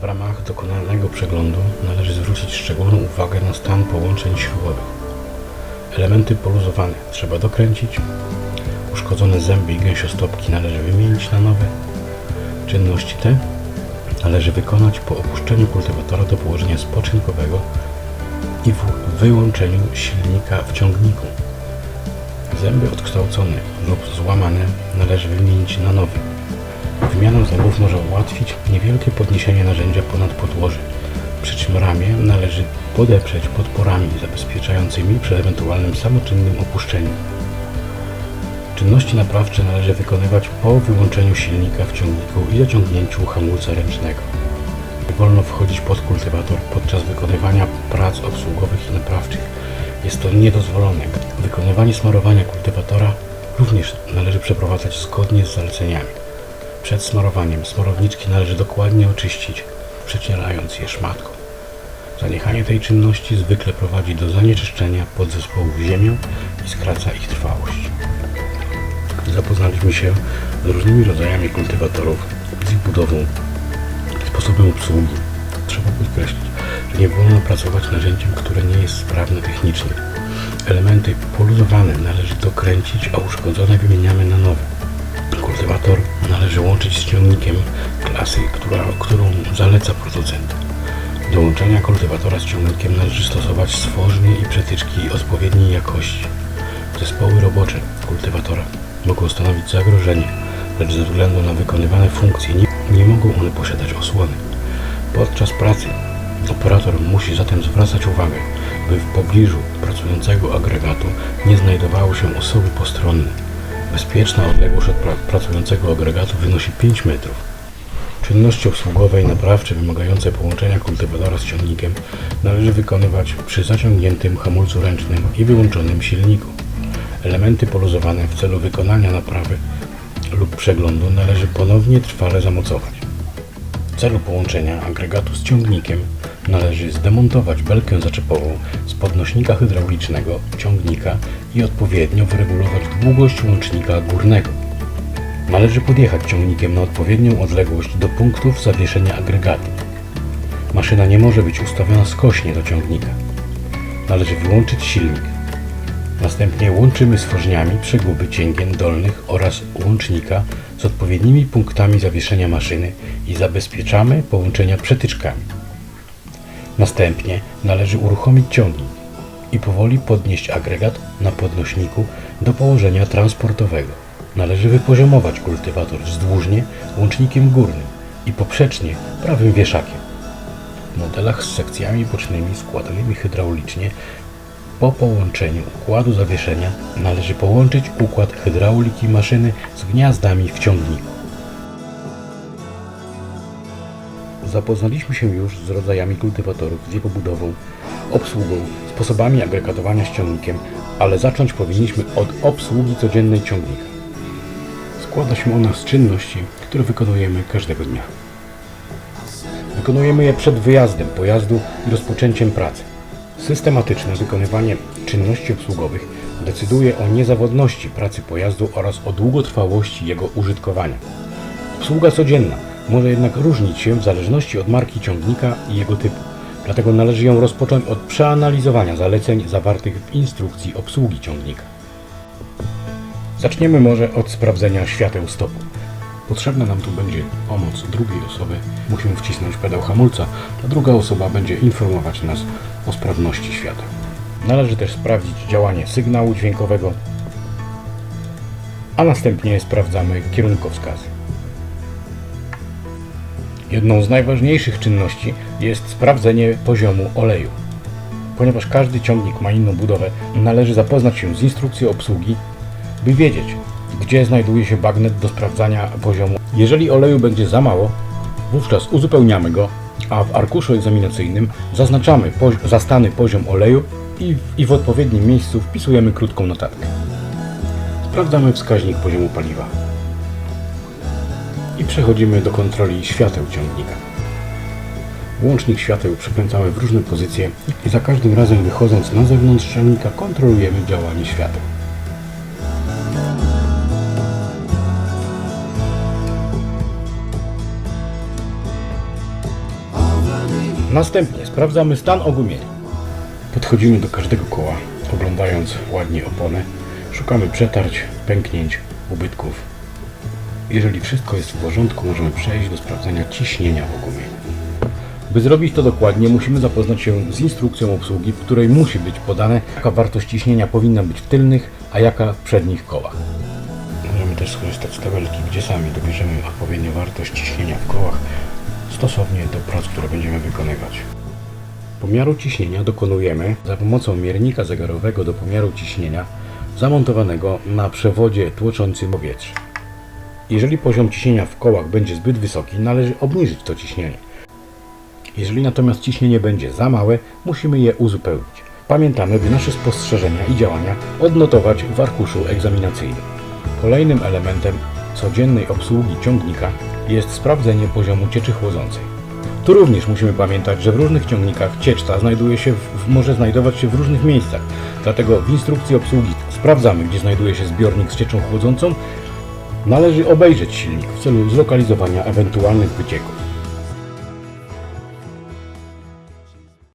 W ramach dokonanego przeglądu należy zwrócić szczególną uwagę na stan połączeń śrubowych. Elementy poluzowane trzeba dokręcić, uszkodzone zęby i gęsiostopki należy wymienić na nowe. Czynności te należy wykonać po opuszczeniu kultywatora do położenia spoczynkowego i w wyłączeniu silnika w ciągniku. Zęby odkształcone lub złamane należy wymienić na nowe. Wymiana zębów może ułatwić niewielkie podniesienie narzędzia ponad podłoże, przy czym ramię należy podeprzeć podporami zabezpieczającymi przed ewentualnym samoczynnym opuszczeniem. Czynności naprawcze należy wykonywać po wyłączeniu silnika w ciągniku i zaciągnięciu hamulca ręcznego. Nie wolno wchodzić pod kultywator podczas wykonywania prac obsługowych i naprawczych. Jest to niedozwolone. Wykonywanie smarowania kultywatora również należy przeprowadzać zgodnie z zaleceniami. Przed smarowaniem smarowniczki należy dokładnie oczyścić, przecierając je szmatką. Zaniechanie tej czynności zwykle prowadzi do zanieczyszczenia podzespołów ziemią i skraca ich trwałość. Zapoznaliśmy się z różnymi rodzajami kultywatorów, z ich budową, sposobem obsługi. Trzeba podkreślić, że nie wolno pracować narzędziem, które nie jest sprawne technicznie. Elementy poluzowane należy dokręcić, a uszkodzone wymieniamy na nowe. Kultywator należy łączyć z ciągnikiem klasy, która, którą zaleca producent. Do łączenia kultywatora z ciągnikiem należy stosować stworznie i przetyczki odpowiedniej jakości. Zespoły robocze kultywatora mogą stanowić zagrożenie, lecz ze względu na wykonywane funkcje nie, nie mogą one posiadać osłony. Podczas pracy operator musi zatem zwracać uwagę, by w pobliżu pracującego agregatu nie znajdowały się osoby postronne. Bezpieczna odległość od pra- pracującego agregatu wynosi 5 metrów. Czynności obsługowe i naprawcze wymagające połączenia kultywatora z ciągnikiem należy wykonywać przy zaciągniętym hamulcu ręcznym i wyłączonym silniku. Elementy poluzowane w celu wykonania naprawy lub przeglądu należy ponownie trwale zamocować. W celu połączenia agregatu z ciągnikiem należy zdemontować belkę zaczepową z podnośnika hydraulicznego ciągnika i odpowiednio wyregulować długość łącznika górnego. Należy podjechać ciągnikiem na odpowiednią odległość do punktów zawieszenia agregatu. Maszyna nie może być ustawiona skośnie do ciągnika. Należy wyłączyć silnik. Następnie łączymy stworzeniami przeguby cięgien dolnych oraz łącznika z odpowiednimi punktami zawieszenia maszyny i zabezpieczamy połączenia przetyczkami. Następnie należy uruchomić ciągnik i powoli podnieść agregat na podnośniku do położenia transportowego. Należy wypoziomować kultywator wzdłużnie łącznikiem górnym i poprzecznie prawym wieszakiem. W modelach z sekcjami bocznymi składanymi hydraulicznie po połączeniu układu zawieszenia należy połączyć układ hydrauliki maszyny z gniazdami w ciągniku. Zapoznaliśmy się już z rodzajami kultywatorów, z jego budową, obsługą, sposobami agregatowania z ale zacząć powinniśmy od obsługi codziennej ciągnika. Składa się ona z czynności, które wykonujemy każdego dnia. Wykonujemy je przed wyjazdem pojazdu i rozpoczęciem pracy. Systematyczne wykonywanie czynności obsługowych decyduje o niezawodności pracy pojazdu oraz o długotrwałości jego użytkowania. Obsługa codzienna może jednak różnić się w zależności od marki ciągnika i jego typu. Dlatego należy ją rozpocząć od przeanalizowania zaleceń zawartych w instrukcji obsługi ciągnika. Zaczniemy może od sprawdzenia świateł stopu. Potrzebna nam tu będzie pomoc drugiej osoby. Musimy wcisnąć pedał hamulca, a druga osoba będzie informować nas o sprawności świateł. Należy też sprawdzić działanie sygnału dźwiękowego, a następnie sprawdzamy kierunkowskazy. Jedną z najważniejszych czynności jest sprawdzenie poziomu oleju. Ponieważ każdy ciągnik ma inną budowę, należy zapoznać się z instrukcją obsługi, by wiedzieć, gdzie znajduje się bagnet do sprawdzania poziomu. Jeżeli oleju będzie za mało, wówczas uzupełniamy go, a w arkuszu egzaminacyjnym zaznaczamy pozi- zastany poziom oleju i, i w odpowiednim miejscu wpisujemy krótką notatkę. Sprawdzamy wskaźnik poziomu paliwa i przechodzimy do kontroli świateł ciągnika. Łącznik świateł przekręcamy w różne pozycje i za każdym razem wychodząc na zewnątrz ciągnika kontrolujemy działanie świateł. Następnie sprawdzamy stan ogumienia. Podchodzimy do każdego koła, oglądając ładnie opony. Szukamy przetarć, pęknięć, ubytków. Jeżeli wszystko jest w porządku, możemy przejść do sprawdzenia ciśnienia w ogumieniu. By zrobić to dokładnie, musimy zapoznać się z instrukcją obsługi, w której musi być podane, jaka wartość ciśnienia powinna być w tylnych, a jaka w przednich kołach. Możemy też skorzystać z tabelki, gdzie sami dobierzemy odpowiednią wartość ciśnienia w kołach stosownie do prac, które będziemy wykonywać. Pomiaru ciśnienia dokonujemy za pomocą miernika zegarowego do pomiaru ciśnienia zamontowanego na przewodzie tłoczącym powietrze. Jeżeli poziom ciśnienia w kołach będzie zbyt wysoki, należy obniżyć to ciśnienie. Jeżeli natomiast ciśnienie będzie za małe, musimy je uzupełnić. Pamiętamy, by nasze spostrzeżenia i działania odnotować w arkuszu egzaminacyjnym. Kolejnym elementem codziennej obsługi ciągnika jest sprawdzenie poziomu cieczy chłodzącej. Tu również musimy pamiętać, że w różnych ciągnikach ciecz ta znajduje się w, może znajdować się w różnych miejscach. Dlatego w instrukcji obsługi sprawdzamy, gdzie znajduje się zbiornik z cieczą chłodzącą. Należy obejrzeć silnik w celu zlokalizowania ewentualnych wycieków.